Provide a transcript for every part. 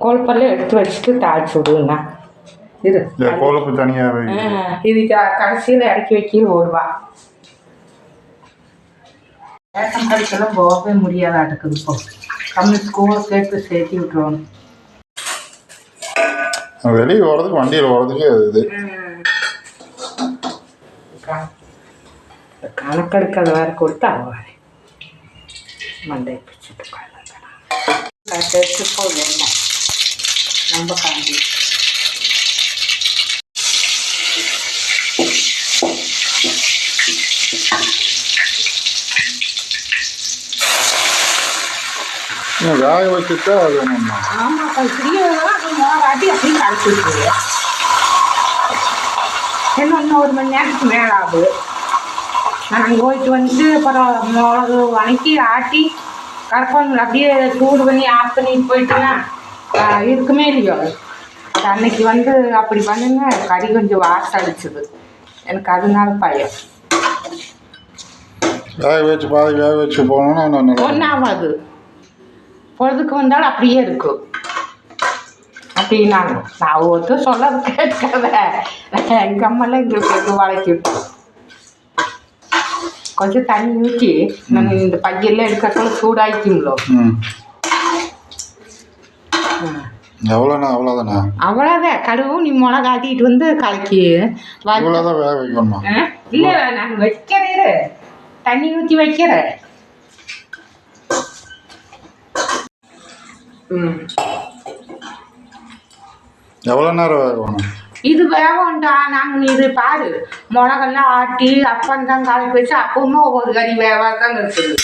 கொழுப்பெல்லாம் எடுத்து வச்சுட்டு தாளிச்சு விடுங்கண்ணா இரு. கொழுப்பு தனியாக இது கடைசியில் இறக்கி வைக்கல ஓடுவா ரேஷன் கடைக்கெல்லாம் போகவே முடியாதாட்டுக்குது இப்போ கம்மி ஸ்கூலை சேர்த்து சேர்த்து விட்டுருவாங்க. வெளியே போகிறதுக்கு வண்டியில் போகிறதுக்கு இது. கணக்கெடுக்கிறது வேறு கொடுத்து அவன் மண்டை பிடிச்சிட்டு போகுது என்ன? வேக வச்சுட்டா அது ஒன்றும் ஆமாம் இப்படியே வாட்டி அப்படியே கரைச்சி விட்டுருங்க இன்னும் ஒரு மணி நேரத்துக்கு மேலே ஆகுது நான் போயிட்டு வந்து அப்புறம் மிளகு வணக்கி ஆட்டி கரப்பாங்க அப்படியே சூடு பண்ணி ஆஃப் பண்ணிட்டு போயிட்டுனா இருக்குமே இல்லையோ? அன்னைக்கு வந்து அப்படி பண்ணுங்க கறி கொஞ்சம் வாசம் அடிச்சுது. எனக்கு அதனால பயம். வேக வச்சு பாதி வேக வச்சு போனோம்னா ஒன்றும் ஆகாது பொழுதுக்கு வந்தாலும் அப்படியே இருக்கும். அப்படின்னாங்க. நான் ஒருத்தர் சொல்ல கேட்காத எங்கள் அம்மாலாம் எங்களுக்கு எதுவும் வளைக்கி. கொஞ்சம் தண்ணி ஊற்றி நான் இந்த பையெல்லாம் எடுக்கக்குள்ள சூடாக்கிங்களோ ம். எவ்வளோண்ணா? அவ்வளோதாண்ணா அவ்வளோதான். கடுவும் நீ மிளகா ஆட்டிட்டு வந்து கலக்கி வ- இவ்வளோதான் வேக வைக்கணுமா? ஆ? இல்லை நான் வைக்கிறேன். தண்ணி ஊற்றி வைக்கிறேன். எவ்வளோ நேரம் வேக வேணும் இது வேகண்டா நாங்கள் இது பாரு. மிளகெல்லாம் ஆட்டி அப்பம் தான் கலக்கி வச்சு அப்பவும் ஒவ்வொரு கறி வேவாக தான் இருக்குது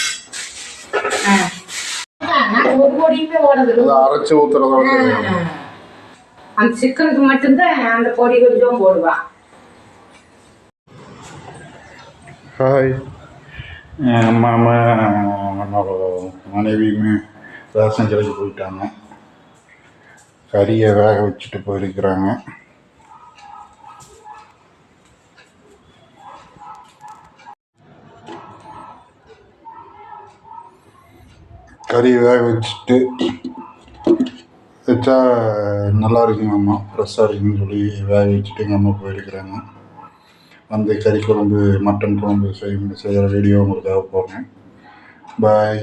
ஒரு பொடியுமே ஓடுது. அதை அரைச்சி ஊற்றுறதோட அந்த சிக்கனுக்கு மட்டும்தான் அந்த பொடி கொஞ்சம் போடுவா. ஹாய். மாமா மனைவியுமே ரேஷன் கடைக்கு போயிட்டாங்க. கறியை வேக வச்சுட்டு போயிருக்கிறாங்க. கறி வேக வச்சுட்டு வச்சா நல்லா இருக்குங்க அம்மா. ஃப்ரெஷ்ஷாக இருக்குன்னு சொல்லி வேக வச்சுட்டு எங்கள் அம்மா போயிருக்கிறாங்க. வந்து கறி குழம்பு மட்டன் குழம்பு செய்ய செய்கிற வீடியோ உங்களுக்காக போடுறேன். பாய்